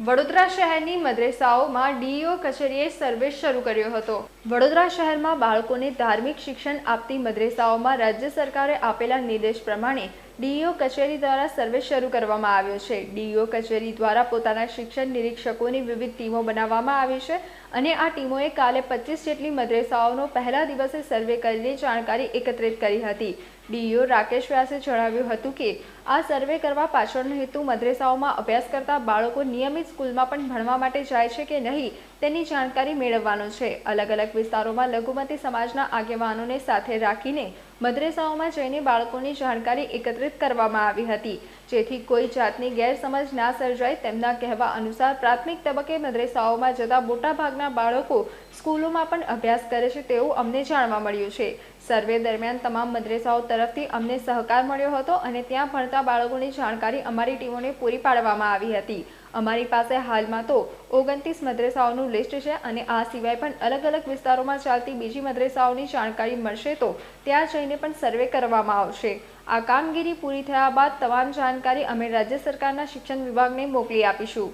વડોદરા શહેરની મદ્રેસાઓમાં ડીઈઓ કચેરીએ સર્વે શરૂ કર્યો હતો. વડોદરા શહેરમાં બાળકોને ધાર્મિક શિક્ષણ આપતી મદ્રેસાઓમાં રાજ્ય સરકારે આપેલા નિર્દેશ પ્રમાણે ડીઈઓ કચેરી દ્વારા સર્વે શરૂ કરવામાં આવ્યો છે. ડીઈઓ કચેરી દ્વારા પોતાના શિક્ષણ નિરીક્ષકોની વિવિધ ટીમો બનાવવામાં આવી છે અને આ ટીમોએ કાલે પચીસ જેટલી મદ્રેસાઓનો પહેલા દિવસે સર્વે કરીને જાણકારી એકત્રિત કરી હતી. ડીઈઓ રાકેશ વ્યાસે જણાવ્યું હતું કે, આ સર્વે કરવા પાછળનો હેતુ મદ્રેસાઓમાં અભ્યાસ કરતા બાળકો નિયમિત સ્કૂલમાં પણ ભણવા માટે જાય છે કે નહીં તેની જાણકારી મેળવવાનો છે. અલગ અલગ વિસ્તારોમાં લઘુમતી સમાજના આગેવાનોને સાથે રાખીને મદ્રેસાઓમાં જઈને બાળકોની જાણકારી એકત્રિત કરવામાં આવી હતી. જેથી કોઈ જાતની ગેરસમજ ના સર્જાય તેમના કહેવા અનુસાર પ્રાથમિક તબક્કે મદ્રેસાઓમાં જતા મોટાભાગના બાળકો સ્કૂલોમાં પણ અભ્યાસ કરે છે તેવું અમને જાણવા મળ્યું છે. સર્વે દરમિયાન તમામ મદ્રેસાઓ તરફથી અમને સહકાર મળ્યો હતો અને ત્યાં ભણતા બાળકોની જાણકારી અમારી ટીમોને પૂરી પાડવામાં આવી હતી. અમારી પાસે હાલમાં તો ઓગણત્રીસ મદ્રેસાઓનું લિસ્ટ છે અને આ સિવાય પણ અલગ અલગ વિસ્તારોમાં ચાલતી બીજી મદ્રેસાઓની જાણકારી મળશે તો ત્યાં જઈને પણ સર્વે કરવામાં આવશે. આ કામગીરી પૂરી થયા બાદ તમામ જાણકારી અમે રાજ્ય સરકારના શિક્ષણ વિભાગને મોકલી આપીશું.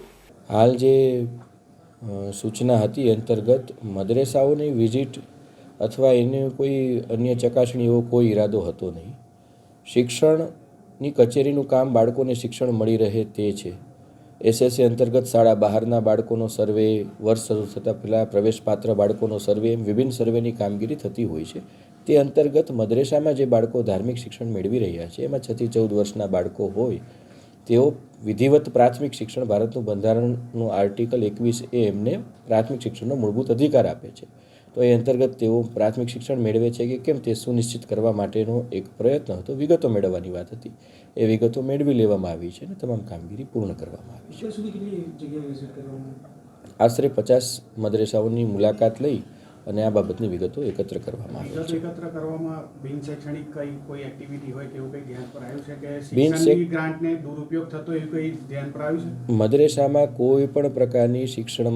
હાલ જે સૂચના હતી અંતર્ગત મદ્રેસાઓની વિઝિટ અથવા એને કોઈ અન્ય ચકાસણી એવો કોઈ ઈરાદો હતો નહીં. શિક્ષણની કચેરીનું કામ બાળકોને શિક્ષણ મળી રહે તે છે. એસએસસી અંતર્ગત શાળા બહારના બાળકોનો સર્વે, વર્ષ શરૂ થતાં પહેલાં પ્રવેશપાત્ર બાળકોનો સર્વે એમ વિભિન્ન સર્વેની કામગીરી થતી હોય છે. તે અંતર્ગત મદ્રેસામાં જે બાળકો ધાર્મિક શિક્ષણ મેળવી રહ્યા છે, એમાં છથી ચૌદ વર્ષના બાળકો હોય, તેઓ વિધિવત પ્રાથમિક શિક્ષણ ભારતનું બંધારણનું આર્ટિકલ એકવીસ એ એમને પ્રાથમિક શિક્ષણનો મૂળભૂત અધિકાર આપે છે. તો એ અંતર્ગત તેઓ પ્રાથમિક શિક્ષણ મેળવે છે કે કેમ તે સુનિશ્ચિત કરવા માટેનો એક પ્રયત્ન હતો. વિગતો મેળવવાની વાત હતી. એ વિગતો મેળવી લેવામાં આવી છે અને તમામ કામગીરી પૂર્ણ કરવામાં આવી છે. આશરે પચાસ મદ્રેસાઓની મુલાકાત લઈ અને આ બાબતની વિગતો એકત્ર કરવામાં આવી છે. વિગત એકત્ર કરવામાં બિન શૈક્ષણિક કઈ કોઈ એક્ટિવિટી હોય કે કંઈ ધ્યાન પર આવ્યું છે કે બિન ગ્રાન્ટને દુરુપયોગ થતો એવું કંઈ ધ્યાન પર આવ્યું છે? મદ્રેસામાં કોઈ પણ પ્રકારની શિક્ષણ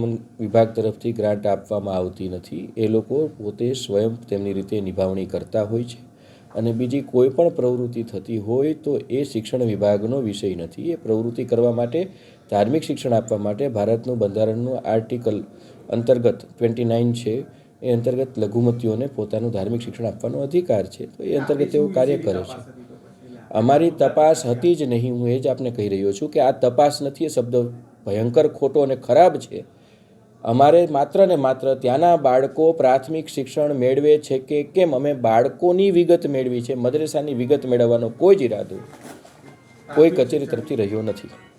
વિભાગ તરફથી ગ્રાન્ટ આપવામાં આવતી નથી. એ લોકો પોતે સ્વયં તેમની રીતે નિભાવણી કરતા હોય છે. અને બીજી કોઈ પણ પ્રવૃત્તિ થતી હોય તો એ શિક્ષણ વિભાગનો વિષય નથી. એ પ્રવૃત્તિ કરવા માટે ધાર્મિક શિક્ષણ આપવા માટે ભારતનું બંધારણનું આર્ટિકલ અંતર્ગત ટ્વેન્ટી નાઇન છે. એ અંતર્ગત લઘુમતીઓને પોતાનું ધાર્મિક શિક્ષણ આપવાનો અધિકાર છે. તો એ અંતર્ગત તેઓ કાર્ય કરે છે. અમારી તપાસ હતી જ નહીં. હું એ જ આપને કહી રહ્યો છું કે આ તપાસ નથી. એ શબ્દ ભયંકર, ખોટો અને ખરાબ છે. અમારે માત્ર ને માત્ર ત્યાંના બાળકો પ્રાથમિક શિક્ષણ મેળવે છે કે કેમ? અમે બાળકોની વિગત મેળવી છે. મદ્રેસાની વિગત મેળવવાનો કોઈ જ ઈરાદો કોઈ કચેરી તરફથી રહ્યો નથી.